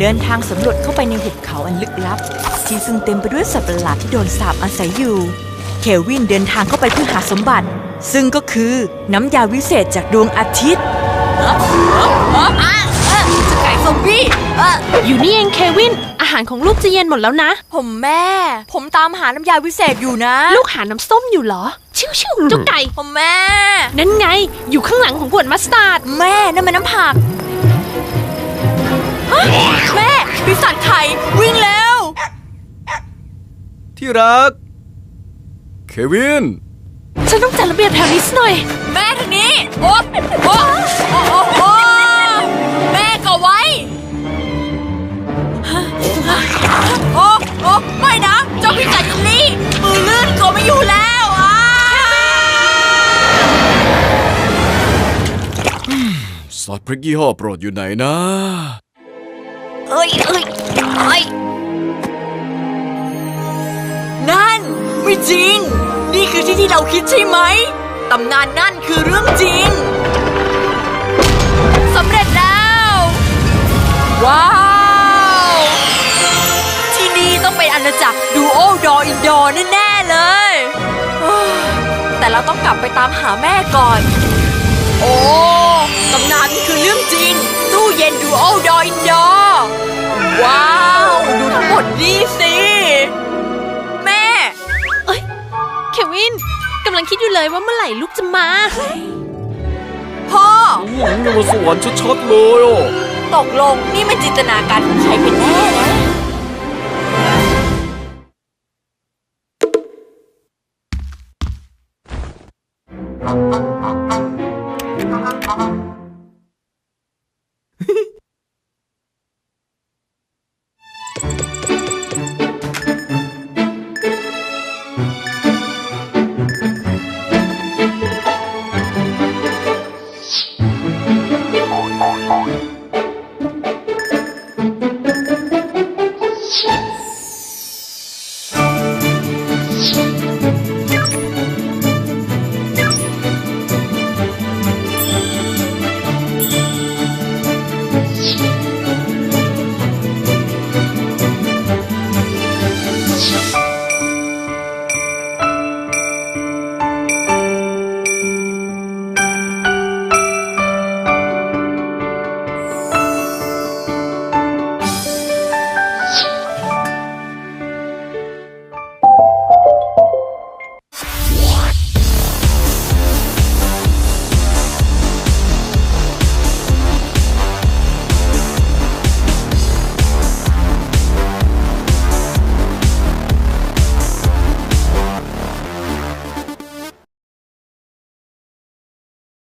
เดินทางสำรวจเข้าไปในหุบเขาอันลึกลับ ที่ซึ่งเต็มไปด้วยสัตว์ประหลาดที่โดนสาปอาศัยอยู่ เควินเดินทางเข้าไปเพื่อหาสมบัติ ซึ่งก็คือน้ำยาวิเศษจากดวงอาทิตย์จะไก่ซอมบี้เอออยู่นี่เองเควิน อาหารของลูกจะเย็นหมดแล้วนะ ผมแม่ ผมตามหาน้ำยาวิเศษอยู่นะ ลูกหาน้ำส้มอยู่เหรอ ชิวชิวๆเจ้าไก่ ผมแม่ นั่นไง อยู่ข้างหลังของขวดมัสตาร์ด แม่นั่นมันน้ำผัก ที่รัก เควิน ฉันต้องจัดระเบียบแถวนี้สักหน่อย แม่ทางนี้ โอ๊ะโอ๊ะโอ๊ะโอ๊ะโอ๊ะแม่ก็ไว้โอ๊ะโอ๊ะไม่นะเจ้าพิจัยยิลลี่มือลื่นก็ไม่อยู่แล้วอะซอสพริกยี่ห้อโปรดอยู่ไหนนะ เอ้ยเอ้ยเอ้ย ไม่จริง นี่คือที่ที่เราคิดใช่ไหม ตำนานนั่นคือเรื่องจริง สำเร็จแล้ว ว้าว ที่นี่ต้องเป็นอาณาจักรดูโอดออินดอร์แน่ ๆ เลย แต่เราต้องกลับไปตามหาแม่ก่อน โอ้ ตำนานนี่คือเรื่องจริง ตู้เย็นดูโอดออินดอร์ กำลังคิดอยู่เลยว่าเมื่อไหร่ลูกจะมา พ่อหวังยังมาสวรรค์ชัดๆเลยอะตกลงนี่มันจินตนาการของใครเป็นแน่นะเ